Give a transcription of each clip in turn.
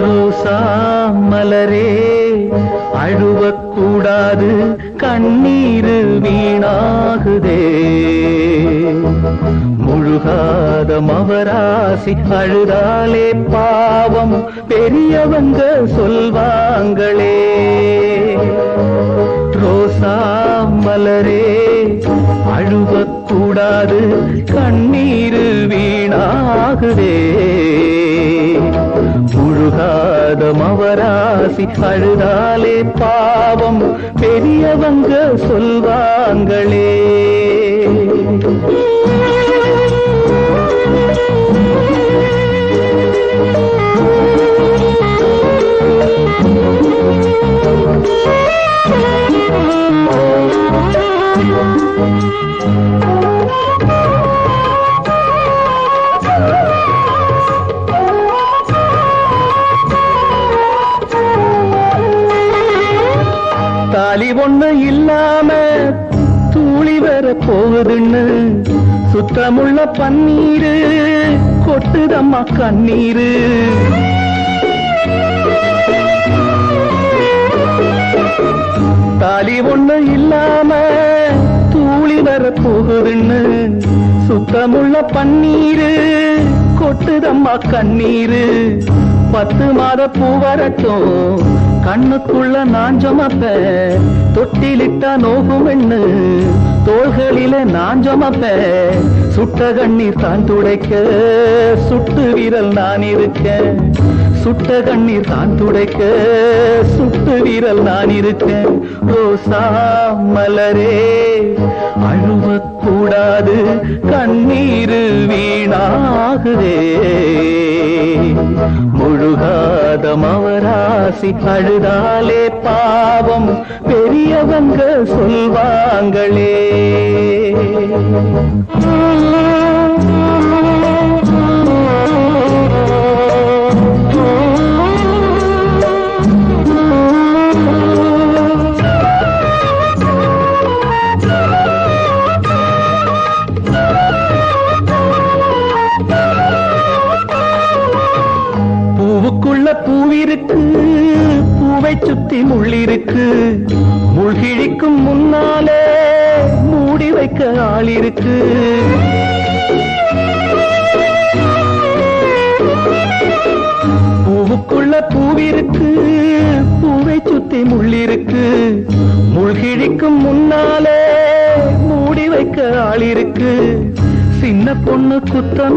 ரோசா மலரே அழுவக்கூடாது கண்ணீர் வீணாகுதே. முழுகாத மவராசி அழுதாலே பாவம். பெரியவங்க சொல்வாங்களே. ரோசா மலரே அழுவக்கூடாது கண்ணீர் வீணாகுதே. முழுகாத மவராசி அழுதாலே பாவம். பெரியவங்க சொல்வாங்களே. போகுதுன்னு. சுத்தமுள்ள பன்னீரு கொட்டுதம்மா கண்ணீரு. தாலி ஒண்ணு இல்லாம தூளி வர போகுதுன்னு. சுத்தமுள்ள பன்னீரு கொட்டுதம்மா கண்ணீரு. பத்து மாத பூ வரட்டும் கண்ணுக்குள்ள நான் சுமப்பேன் தொட்டிலிட்டா நோகும் என்ன தோள்களில நான் சுமப்பேன். சுட்ட கண்ணீர் தான் துடைக்க சுட்டு விரல் நான் இருக்க சுட்ட கண்ணீர் தான் துடைக்க சுட்டு விரல் நான் இருக்க ரோசா மலரே அழுவக்கூடாது கண்ணீர் வீணாகுதே. முழுகா மவராசி அழுதாலே பாவம் பெரியவங்க சொல்வாங்களே. சுத்தி முள்ளிருக்கு. முள்கிழிக்கும் முன்னாலே மூடி வைக்க ஆள் இருக்கு பூவுக்குள்ள பூவிருக்கு பூவை சுத்தி முள்ளிருக்கு. முள்கிழிக்கும் முன்னாலே மூடி வைக்க ஆள் இருக்கு சின்ன பொண்ணு குத்தம்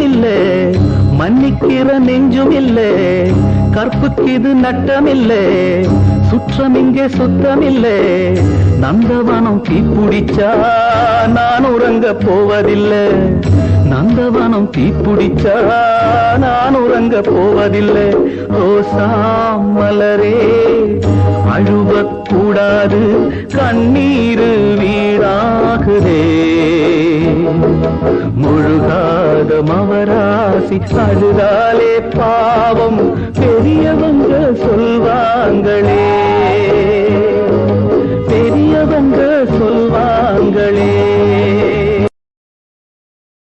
மன்னிக்கிற நெஞ்சும் இல்லை. கற்புக்கு இது நட்டம் இல்லே சுற்றம் இங்கே சுத்தம் இல்லே நந்தவனம் தீப்பிடிச்சா நான் உறங்க போவதில்லை. நந்தவனம் தீப்பிடிச்சா நான் உறங்க போவதில்லை. ஓ சாமலரே முழுகாத அவராசி அதுதாலே பாவம். பெரியவங்க சொல்வாங்களே.